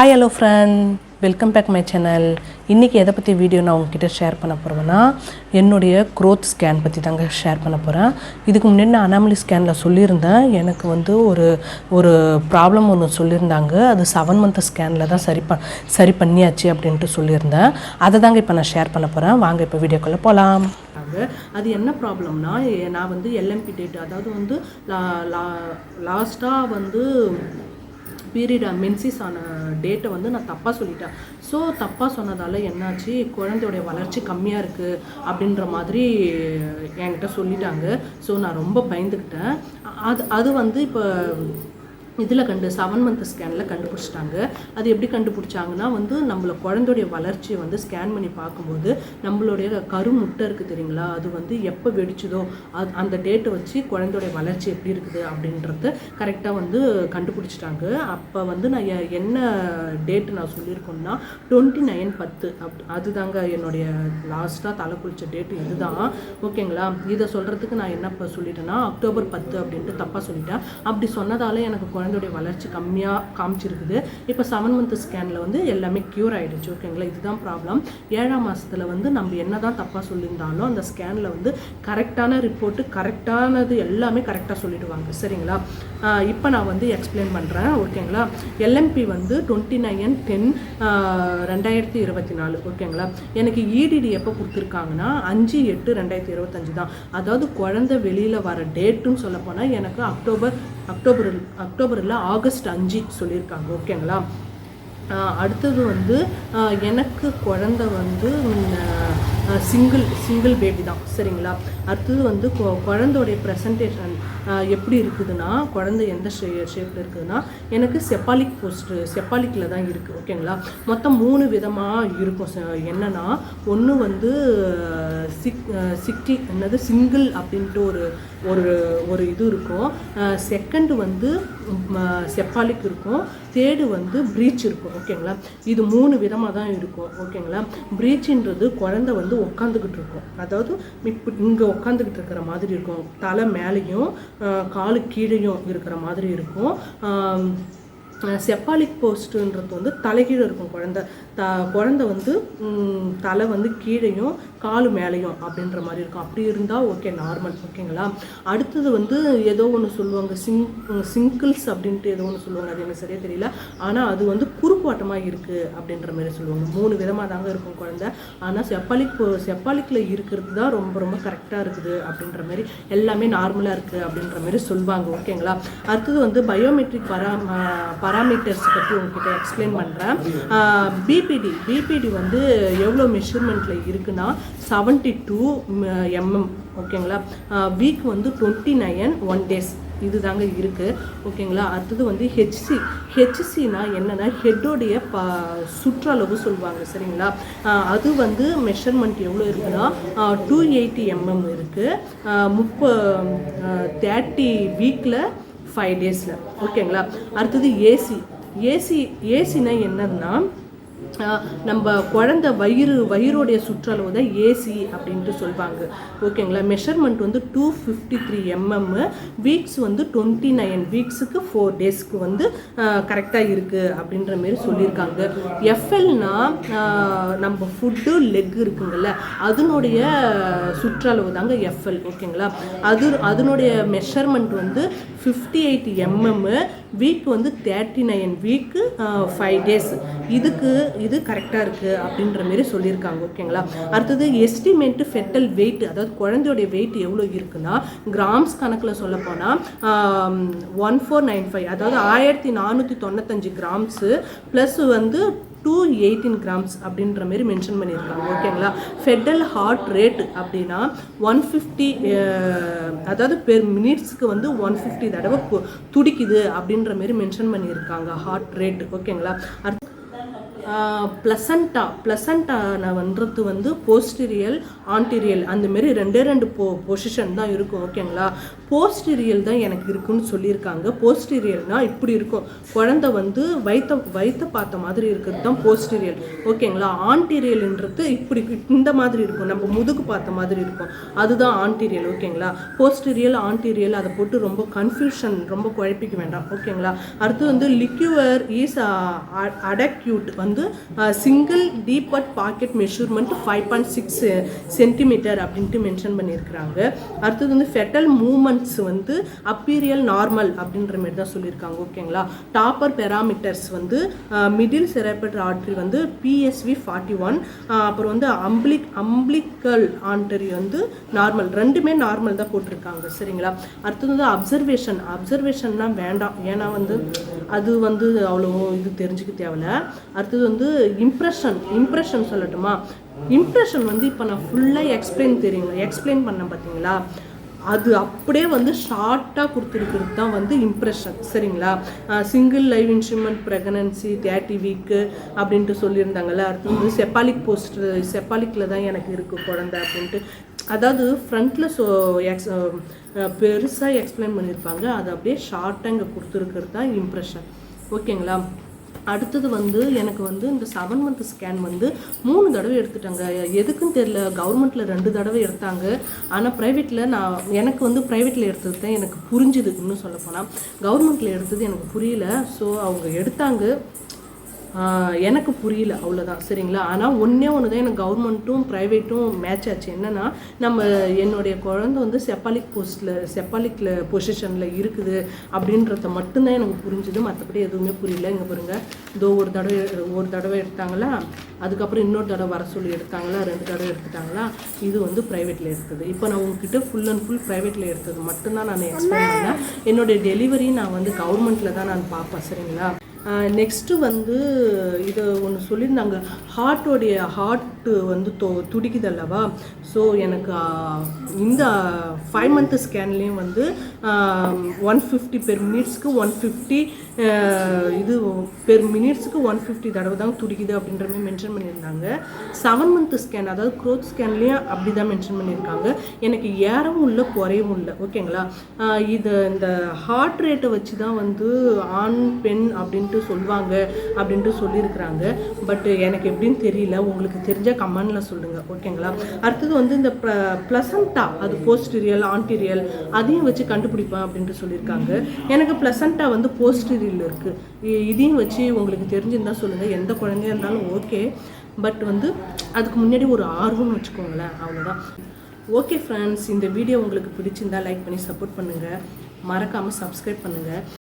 Hi hello friend welcome back my channel இன்றைக்கி எதை பற்றி வீடியோ நான் உங்ககிட்ட ஷேர் பண்ண போகிறேன்னா என்னுடைய க்ரோத் ஸ்கேன் பற்றி தாங்க ஷேர் பண்ண போகிறேன் இதுக்கு முன்னாடி நான் அனாமலி ஸ்கேனில் சொல்லியிருந்தேன். எனக்கு வந்து ஒரு ஒரு ப்ராப்ளம் ஒன்று சொல்லியிருந்தாங்க. அது செவன் மந்த் ஸ்கேனில் தான் சரி ப சரி பண்ணியாச்சு அப்படின்ட்டு சொல்லியிருந்தேன். அதை தாங்க இப்போ நான் ஷேர் பண்ண போகிறேன் வாங்க இப்போ வீடியோக்குள்ளே போகலாம் அது என்ன ப்ராப்ளம்னா நான் வந்து எல்எம்பி டேட் அதாவது வந்து லா லாஸ்ட்டாக வந்து பீரியட் மென்சிஸ் ஆன டேட்டை வந்து நான் தப்பாக சொல்லிட்டேன். ஸோ தப்பாக சொன்னதால் என்னாச்சு? குழந்தையோடைய வளர்ச்சி கம்மியாக இருக்குது அப்படின்ற மாதிரி என்கிட்ட சொல்லிட்டாங்க. ஸோ நான் ரொம்ப பயந்துக்கிட்டேன். அது அது வந்து இப்போ இதில் கண்டு செவன் மந்த் ஸ்கேனில் கண்டுபிடிச்சிட்டாங்க. அது எப்படி கண்டுபிடிச்சாங்கன்னா வந்து நம்மள குழந்தையுடைய வளர்ச்சியை வந்து ஸ்கேன் பண்ணி பார்க்கும்போது நம்மளுடைய கரு முட்டை இருக்குது தெரியுங்களா? அது வந்து எப்போ வெடிச்சதோ அது அந்த டேட்டை வச்சு குழந்தையுடைய வளர்ச்சி எப்படி இருக்குது அப்படின்றது கரெக்டாக வந்து கண்டுபிடிச்சிட்டாங்க. அப்போ வந்து நான் என்ன டேட்டு நான் சொல்லியிருக்கோன்னா டுவெண்ட்டி நைன் பத்து. அப் அதுதாங்க என்னுடைய லாஸ்ட்டாக தலை குளிச்ச டேட்டு இதுதான். ஓகேங்களா? இதை சொல்கிறதுக்கு நான் என்ன இப்போ சொல்லிட்டேன்னா அக்டோபர் பத்து அப்படின்ட்டு தப்பாக சொல்லிட்டேன். அப்படி சொன்னதால எனக்கு குழந்தையுடைய வளர்ச்சி கம்மியாக காமிச்சிருக்குது. இப்போ செவன் மந்த் ஸ்கேனில் வந்து எல்லாமே க்யூர் ஆகிடுச்சு ஓகேங்களா இதுதான் ப்ராப்ளம் ஏழாம் மாதத்தில் வந்து நம்ம என்ன தான் தப்பாக சொல்லியிருந்தாலும் அந்த ஸ்கேனில் வந்து கரெக்டான ரிப்போர்ட்டு கரெக்டானது எல்லாமே கரெக்டாக சொல்லிடுவாங்க. சரிங்களா? இப்போ நான் வந்து எக்ஸ்பிளைன் பண்ணுறேன் ஓகேங்களா எல்எம்பி வந்து டுவெண்ட்டி நைன் டென் ரெண்டாயிரத்தி இருபத்தி நாலு ஓகேங்களா எனக்கு இடிடி எப்போ கொடுத்துருக்காங்கன்னா அஞ்சு எட்டு ரெண்டாயிரத்தி இருபத்தஞ்சு தான். அதாவது குழந்தை வெளியில் வர டேட்டுன்னு சொல்லப்போனால் எனக்கு அக்டோபர் அக்டோபர் அக்டோபரில் ஆகஸ்ட் அஞ்சு சொல்லியிருக்காங்க ஓகேங்களா அடுத்தது வந்து எனக்கு குழந்த வந்து சிங்கிள் சிங்கிள் பேபி தான் சரிங்களா? அடுத்தது வந்து கொ- குழந்தையோடைய ப்ரெசன்டேஷன் எப்படி இருக்குதுன்னா குழந்தை எந்த ஷே ஷேப்பில் இருக்குதுன்னா எனக்கு செப்பாலிக் போஸ்ட் செப்பாலிக்கில் தான் இருக்குது ஓகேங்களா மொத்தம் மூணு விதமாக இருக்கும். என்னென்னா ஒன்று வந்து சிக் சிக்கி என்னது சிங்கிள் அப்படின்ட்டு ஒரு ஒரு ஒரு இது இருக்கும். செகண்ட் வந்து செப்பாலிக் இருக்கும். தேர்டு வந்து ப்ரீச் இருக்கும். ஓகேங்களா இது மூணு விதமாக தான் இருக்கும். ஓகேங்களா ப்ரீச்சுன்றது குழந்தை வந்து உட்காந்துக்கிட்டு இருக்கும். அதாவது இப்போ இங்கே உட்காந்துக்கிட்டு இருக்கிற மாதிரி இருக்கும். தலை மேலேயும் காலு கீழேயும் இருக்கிற மாதிரி இருக்கும். செப்பாலிக் போஸ்ட்டுன்றது வந்து தலைகீழ இருக்கும் குழந்தை. த குழந்தை வந்து தலை வந்து கீழேயும் காலு மேலேயும் அப்படின்ற மாதிரி இருக்கும். அப்படி இருந்தால் ஓகே நார்மல் ஓகேங்களா அடுத்தது வந்து ஏதோ ஒன்று சொல்லுவாங்க. சிங் சிங்கிள்ஸ் அப்படின்ட்டு ஏதோ ஒன்று சொல்லுவாங்க. அது எனக்கு சரியாக தெரியல. ஆனால் அது வந்து குறுக்குவாட்டமாக இருக்குது அப்படின்ற மாதிரி சொல்லுவாங்க. மூணு விதமாக தாங்க இருக்கும் குழந்தை. ஆனால் செப்பாலிக் செப்பாலிக்கில் இருக்கிறது தான் ரொம்ப ரொம்ப கரெக்டாக இருக்குது அப்படின்ற மாதிரி எல்லாமே நார்மலாக இருக்குது அப்படின்ற மாதிரி சொல்லுவாங்க. ஓகேங்களா அடுத்தது வந்து பயோமெட்ரிக் பரா பராமீட்டர்ஸ் பற்றி உங்ககிட்ட எக்ஸ்பிளைன் பண்ணுறேன் பிபிடி பிபிடி வந்து எவ்வளோ மெஷர்மெண்ட்டில் இருக்குன்னா செவன்ட்டி டூ எம்எம் ஓகேங்களா வீக் வந்து டுவெண்ட்டி நைன் ஒன் டேஸ் இதுதாங்க இருக்குது ஓகேங்களா அடுத்தது வந்து ஹெச்சி ஹெச்சினா என்னென்னா ஹெட்டோடைய ப சுற்றளவு சொல்லுவாங்க சரிங்களா? Uh, அது வந்து மெஷர்மெண்ட் எவ்வளோ இருக்குன்னா டூ எயிட்டி எம்எம் இருக்குது முப்ப தேர்ட்டி வீக்கில் ஃபைவ் டேஸில் ஓகேங்களா அடுத்தது ஏசி ஏசி ஏசினா என்னதுன்னா நம்ம குழந்த வயிறு வயிறுடைய சுற்றளவு தான் ஏசி அப்படின்ட்டு சொல்லுவாங்க ஓகேங்களா? மெஷர்மெண்ட் வந்து two fifty three MM weeks வந்து டுவெண்ட்டி நைன் வீக்ஸுக்கு ஃபோர் டேஸ்க்கு வந்து கரெக்டாக இருக்குது அப்படின்ற மாரி சொல்லியிருக்காங்க. எஃப்எல்னா நம்ம ஃபுட்டு லெக் இருக்குங்கல்ல அதனுடைய சுற்றளவு தாங்க எஃப்எல் ஓகேங்களா? அது அதனுடைய மெஷர்மெண்ட் வந்து ஃபிஃப்டி எயிட் எம்எம் வீக் வந்து thirty nine week five days இதுக்கு இது கரெக்டாக இருக்குது அப்படின்ற மாரி சொல்லியிருக்காங்க ஓகேங்களா? அடுத்தது எஸ்டிமேட்டு ஃபெட்டல் வெயிட் அதாவது குழந்தையோடைய வெயிட் எவ்வளோ இருக்குன்னா கிராம்ஸ் கணக்கில் சொல்ல போனால் ஒன் ஃபோர் நைன் ஃபைவ் அதாவது ஆயிரத்தி நானூற்றி தொண்ணூத்தஞ்சு கிராம்ஸு ப்ளஸ் வந்து டூ எயிட்டீன் கிராம்ஸ் அப்படின்ற மாரி மென்ஷன் பண்ணியிருக்காங்க ஓகேங்களா? ஃபெடல் ஹார்ட் ரேட் அப்படின்னா ஒன் ஃபிஃப்டி அதாவது பெர் மினிட்ஸ்க்கு வந்து ஒன் ஃபிஃப்டி தடவை துடிக்குது அப்படின்ற மாரி மென்ஷன் பண்ணியிருக்காங்க ஹார்ட் ரேட் ஓகேங்களா? அடுத்து ப்ளசண்டா ப்ளசண்டான வந்துறது வந்து போஸ்டிரியல் ஆன்டீரியல் அந்த மாரி ரெண்டே ரெண்டு போ பொசிஷன் தான் இருக்கும் ஓகேங்களா போஸ்டிரியல் தான் எனக்கு இருக்குன்னு சொல்லியிருக்காங்க. போஸ்டீரியல்னால் இப்படி இருக்கும். குழந்தை வந்து வயிற்ற வயிற்ற பார்த்த மாதிரி இருக்கிறது தான் போஸ்டிரியல் ஓகேங்களா ஆன்டீரியல்ன்றது இப்படி இந்த மாதிரி இருக்கும். நம்ம முதுகு பார்த்த மாதிரி இருக்கும். அதுதான் ஆன்டீரியல் ஓகேங்களா போஸ்டிரியல் ஆன்டீரியல் அதை போட்டு ரொம்ப கன்ஃபியூஷன் ரொம்ப குழப்பிக்க வேண்டாம் ஓகேங்களா அடுத்து வந்து லிக்யூவர் இஸ் அடக்யூட் வந்து single deep at pocket measurement five point six centimetre அப்படின்ட்டு மென்ஷன் பண்ணியிருக்கிறாங்க. அடுத்தது வந்து ஃபெட்டல் மூமெண்ட்ஸ் வந்து அப்பீரியல் நார்மல் அப்படின்ற மாதிரி தான் சொல்லியிருக்காங்க ஓகேங்களா? டாப்பர் பெராமீட்டர்ஸ் வந்து மிடில் செரப்பட் ஆர்ட்ரி வந்து பிஎஸ்வி ஃபார்ட்டி ஒன் அப்புறம் வந்து அம்பிளிக் அம்பிளிக்கல் ஆண்டரி வந்து நார்மல் ரெண்டுமே நார்மல் தான் போட்டிருக்காங்க சரிங்களா? அடுத்தது வந்து அப்சர்வேஷன் அப்சர்வேஷன்லாம் வேண்டாம். ஏன்னா வந்து அது வந்து அவ்வளோ இது தெரிஞ்சுக்க தேவையில்ல. அடுத்தது வந்து இம்ப்ரெஷன் இம்ப்ரெஷன் சொல்லட்டுமா? இம்ப்ரெஷன் வந்து இப்போ நான் ஃபுல்லாக எக்ஸ்பிளைன் தெரியுங்க எக்ஸ்பிளைன் பண்ணேன் பார்த்தீங்களா அது அப்படியே வந்து ஷார்ட்டாக கொடுத்துருக்கிறது தான் வந்து இம்ப்ரெஷன் சரிங்களா? Single live instrument pregnancy thirty week அப்படின்ட்டு சொல்லியிருந்தாங்கல்ல அடுத்து வந்து செப்பாலிக் போஸ்ட் செப்பாலிக்கில் தான் எனக்கு இருக்குது குழந்த அப்படின்ட்டு. அதாவது ஃப்ரண்ட்டில் ஸோ எக்ஸ் பெருசாக எக்ஸ்பிளைன் பண்ணியிருப்பாங்க. அது அப்படியே ஷார்ட்டாக இங்கே கொடுத்துருக்கிறது தான் இம்ப்ரெஷன் ஓகேங்களா? அடுத்தது வந்து எனக்கு வந்து இந்த செவன் மந்த் ஸ்கேன் வந்து மூணு தடவை எடுத்துட்டாங்க. எதுக்குன்னு தெரியல. கவர்மெண்ட்டில் ரெண்டு தடவை எடுத்தாங்க. ஆனால் ப்ரைவேட்டில் நான் எனக்கு வந்து ப்ரைவேட்டில் எடுத்தது தான் எனக்கு புரிஞ்சுது இன்னும் சொல்லப்போனால் கவர்மெண்ட்டில் எடுத்தது எனக்கு புரியல. ஸோ அவங்க எடுத்தாங்க. எனக்கு புரியல அவ்வளோதான் சரிங்களா? ஆனால் ஒன்றே ஒன்று தான் எனக்கு கவர்மெண்ட்டும் ப்ரைவேட்டும் மேட்ச் ஆச்சு. என்னென்னா நம்ம என்னுடைய குழந்தை வந்து செப்பாலிக் போஸ்ட்டில் செப்பாலிக்கில் பொசிஷனில் இருக்குது அப்படின்றத மட்டும்தான் எனக்கு புரிஞ்சுது. மற்றபடி எதுவுமே புரியல. இங்கே பாருங்க. இதோ ஒரு தடவை ஒரு தடவை எடுத்தாங்களா? அதுக்கப்புறம் இன்னொரு தடவை வர சொல்லி எடுத்தாங்களா? ரெண்டு தடவை எடுத்துட்டாங்களா? இது வந்து ப்ரைவேட்டில் எடுத்தது. இப்போ நான் உங்ககிட்ட ஃபுல் அண்ட் ஃபுல் ப்ரைவேட்டில் எடுத்தது மட்டும்தான் நான் எக்ஸ்பிளைன் பண்ணேன். என்னுடைய டெலிவரி நான் வந்து கவர்மெண்ட்டில் தான் நான் பார்ப்பேன். சரிங்களா? நெக்ஸ்ட்டு வந்து இதை ஒன்று சொல்லியிருந்தாங்க. ஹார்ட்டோடைய ஹார்ட்டு வந்து தொ துடிக்குது அல்லவா? ஸோ எனக்கு இந்த ஃபைவ் மந்த்து ஸ்கேன்லேயும் வந்து ஒன் ஃபிஃப்டி பெர் மினிட்ஸ்க்கு ஒன் ஃபிஃப்டி இது பெர் மினிட்ஸுக்கு ஒன் ஃபிஃப்டி தடவை தான் துடிக்குது அப்படின்ற மாதிரி மென்ஷன் பண்ணியிருந்தாங்க. செவன் மந்த் ஸ்கேன் அதாவது க்ரோத் ஸ்கேன்லேயும் அப்படி தான் மென்ஷன் பண்ணியிருக்காங்க. எனக்கு ஏறவும் இல்லை குறையவும் இல்லை. ஓகேங்களா இது இந்த ஹார்ட் ரேட்டை வச்சு தான் வந்து ஆண் பெண் அப்படின்ட்டு சொல்லுவாங்க அப்படின்ட்டு சொல்லியிருக்கிறாங்க. பட் எனக்கு எப்படின்னு தெரியல. உங்களுக்கு தெரிஞ்ச கமெண்டில் சொல்லுங்கள் ஓகேங்களா அடுத்தது வந்து இந்த ப்ளசண்டா அது போஸ்டீரியல் ஆன்டீரியல் அதையும் வச்சு கண்டுபிடிப்பேன் அப்படின்ட்டு சொல்லியிருக்காங்க. எனக்கு ப்ளசண்டா வந்து போஸ்டீரியல் இருக்குது இதையும் வச்சு உங்களுக்கு தெரிஞ்சிருந்தா சொல்லுங்கள் எந்த குழந்தையா இருந்தாலும் ஓகே பட் வந்து அதுக்கு முன்னாடி ஒரு ஆர்வம்னு வச்சுக்கோங்களேன். அவ்வளோதான் ஓகே ஃப்ரெண்ட்ஸ் இந்த வீடியோ உங்களுக்கு பிடிச்சிருந்தா லைக் பண்ணி சப்போர்ட் பண்ணுங்கள் மறக்காமல் சப்ஸ்கிரைப் பண்ணுங்கள்